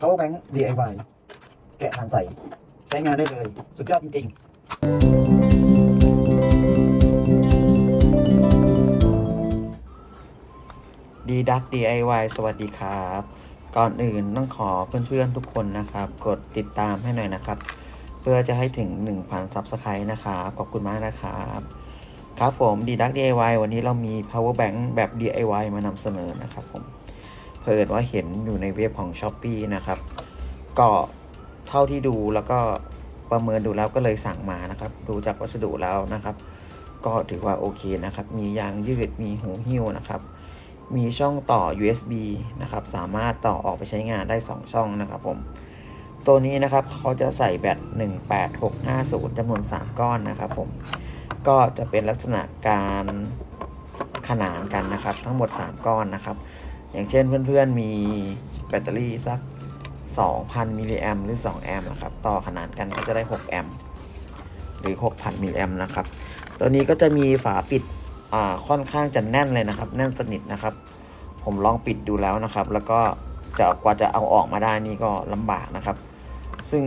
power bank DIY แกะทานใส่ใช้งานได้เลย สุดยอดจริง ๆ ดีดัก DIY สวัสดีครับ ก่อนอื่นต้องขอเพื่อนๆทุกคนนะครับ กดติดตามให้หน่อยนะครับ เพื่อจะให้ถึง 1,000 Subscribe นะครับ ขอบคุณมากนะครับครับผมดีดัก DIY วันนี้เรามี power bank แบบ DIY มานำเสนอนะครับผม เพิ่นว่าเห็นอยู่ในเว็บของ s h อ p e e นะครับ ก็เท่าที่ดูแล้วก็ประเมินดูแล้วก็เลยสั่งมานะครับ ดูจากวัสดุแล้วนะครับ ก็ถือว่าโอเคนะครับ มียางยืดมีหูหิ้วนะครับ มีช่องต่อ USB นะครับ สามารถต่อออกไปใช้งานได้ 2 ช่องนะครับผม ตัวนี้นะครับเขาจะใส่แบต18650จำนวน 3 ก้อนนะครับผม ก็จะเป็นลักษณะการขนานกันนะครับ ทั้งหมด 3 ก้อนนะครับ อย่างเช่นเพื่อนๆมีแบตเตอรี่สัก 2,000มิลลิแอมหรือ 2 แอมนะครับ ต่อขนานกันก็จะได้ 6 แอมหรือ 6,000มิลลิแอมนะครับ ตัวนี้ก็จะมีฝาปิดอ่าค่อนข้างจะแน่นเลยนะครับ แน่นสนิทนะครับ ผมลองปิดดูแล้วนะครับ แล้วก็จะกว่าจะเอาออกมาได้นี่ก็ลำบากนะครับ ซึ่ง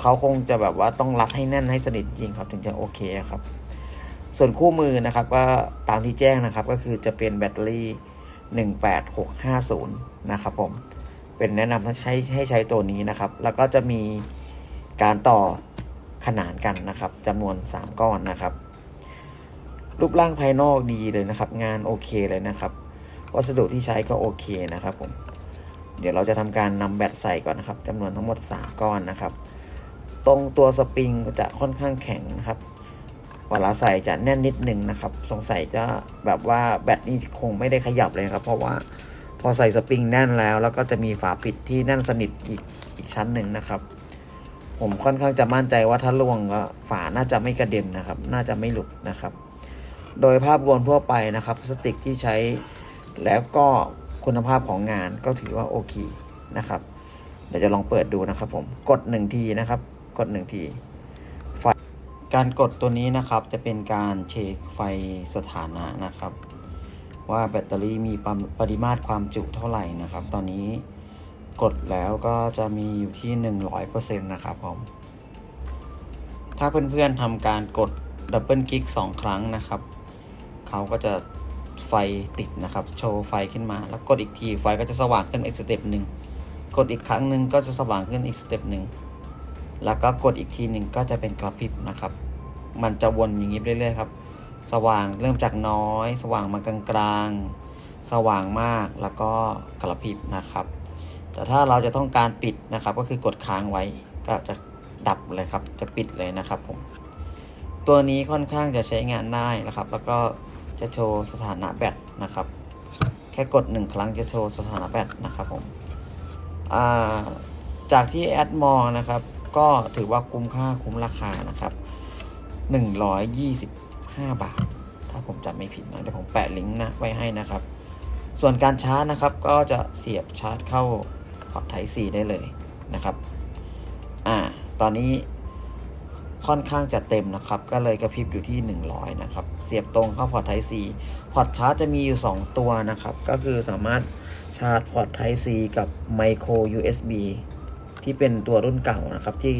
เขาคงจะแบบว่าต้องรัดให้แน่นให้สนิทจริงครับ ถึงจะโอเคครับ ส่วนคู่มือนะครับก็ตามที่แจ้งนะครับ ก็คือจะเป็นแบตเตอรี่ 18650 นะครับผม เป็นแนะนำให้ใช้ให้ใช้ตัวนี้นะครับ แล้วก็จะมีการต่อขนานกันนะครับจำนวน 3 ก้อนนะครับ รูปร่างภายนอกดีเลยนะครับ งานโอเคเลยนะครับ วัสดุที่ใช้ก็โอเคนะครับผม เดี๋ยวเราจะทำการนำแบตใส่ก่อนนะครับจำนวนทั้งหมด 3 ก้อนนะครับ ตรงตัวสปริงจะค่อนข้างแข็งนะครับ เวลาใส่จะแน่นนิดนึงนะครับ สงสัยจะแบบว่าแบตนี่คงไม่ได้ขยับเลยครับ เพราะว่าพอใส่สปริงแน่นแล้ว แล้วก็จะมีฝาปิดที่แน่นสนิทอีกอีกชั้นหนึ่งนะครับ ผมค่อนข้างจะมั่นใจว่าถ้าล่วงก็ฝาน่าจะไม่กระเด็นนะครับ น่าจะไม่หลุดนะครับ โดยภาพรวมทั่วไปนะครับพลาสติกที่ใช้แล้วก็คุณภาพของงานก็ถือว่าโอเคนะครับ เดี๋ยวจะลองเปิดดูนะครับผมกดหนึ่งทีนะครับ กดหนึ่งที การกดตัวนี้นะครับจะเป็นการเช็คไฟสถานะนะครับ ว่าแบตเตอรี่มีปริปริมาตรความจุเท่าไหร่นะครับ ตอนนี้กดแล้วก็จะมีอยู่ที่ 100%นะครับผมถ้าเพื่อนๆทำการกดดับเบิลคลิก2ครั้งนะครับเขาก็จะไฟติดนะครับ โชว์ไฟขึ้นมา แล้วกดอีกทีไฟก็จะสว่างขึ้นอีกสเต็ปหนึ่งกดอีกครั้งหนึ่งก็จะสว่างขึ้นอีกสเต็ปหนึ่ง แล้วก็กดอีกทีหนึ่งก็จะเป็นกระพริบนะครับ มันจะวนอย่างนี้เรื่อยๆครับ สว่างเริ่มจากน้อย สว่างมากลางๆ สว่างมากแล้วก็กระพริบนะครับ แต่ถ้าเราจะต้องการปิดนะครับ ก็คือกดค้างไว้ก็จะดับเลยครับ จะปิดเลยนะครับผม ตัวนี้ค่อนข้างจะใช้งานได้นะครับ แล้วก็จะโชว์สถานะแบตนะครับ แค่กดหนึ่งครั้งจะโชว์สถานะแบตนะครับผมจากที่แอดมองนะครับ ก็ถือว่าคุ้มค่าคุ้มราคานะครับ 125 บาท ถ้าผมจำไม่ผิดนะเดี๋ยวผมแปะลิงก์นะไว้ให้นะครับ ส่วนการชาร์จนะครับก็จะเสียบชาร์จเข้าพอร์ตไทป์ C ได้เลยนะครับอ่าตอนนี้ค่อนข้างจะเต็มนะครับ ก็เลยกระพริบอยู่ที่ 100 นะครับ เสียบตรงเข้าพอร์ตไทป์ C พอร์ตชาร์จจะมีอยู่ 2 ตัวนะครับ ก็คือสามารถชาร์จพอร์ตไทป์ C กับ Micro USB ที่เป็นตัวรุ่นเก่านะครับ ที่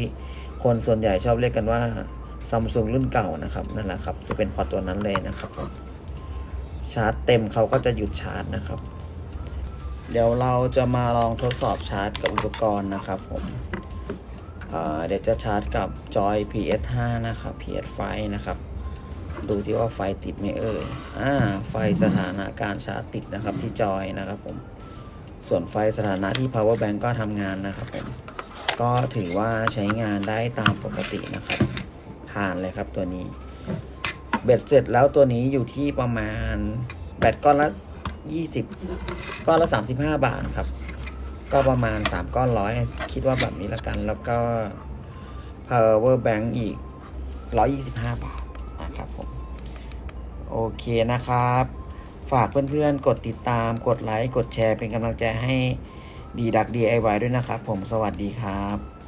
คนส่วนใหญ่ชอบเรียกกันว่าซัมซุงรุ่นเก่านะครับนั่นแหละครับ จะเป็นพอร์ตตัวนั้นเลยนะครับผมชาร์จเต็มเขาก็จะหยุดชาร์จนะครับ เดี๋ยวเราจะมาลองทดสอบชาร์จกับอุปกรณ์นะครับผมเเดี๋ยวจะชาร์จกับจอย PS5 นะครับ PS5 นะครับ ดูสิว่าไฟติดไหมเอ่ยอ่าไฟสถานะการชาร์จติดนะครับที่จอยนะครับผมส่วนไฟสถานะที่ power bank ก็ทำงานนะครับผม ก็ถือว่าใช้งานได้ตามปกตินะครับ ผ่านเลยครับตัวนี้ เบ็ดเสร็จแล้วตัวนี้อยู่ที่ประมาณแบตก้อนละ 20 ก้อนละ 35 บาทครับ ก็ประมาณ 3 ก้อนร้อยคิดว่าแบบนี้ละกัน แล้วก็ power bank อีก 125 บาทนะครับผม โอเคนะครับ ฝากเพื่อนๆ กดติดตาม กดไลค์ กดแชร์เป็นกำลังใจให้ ดีดัก DIY ด้วยนะครับ ผมสวัสดีครับ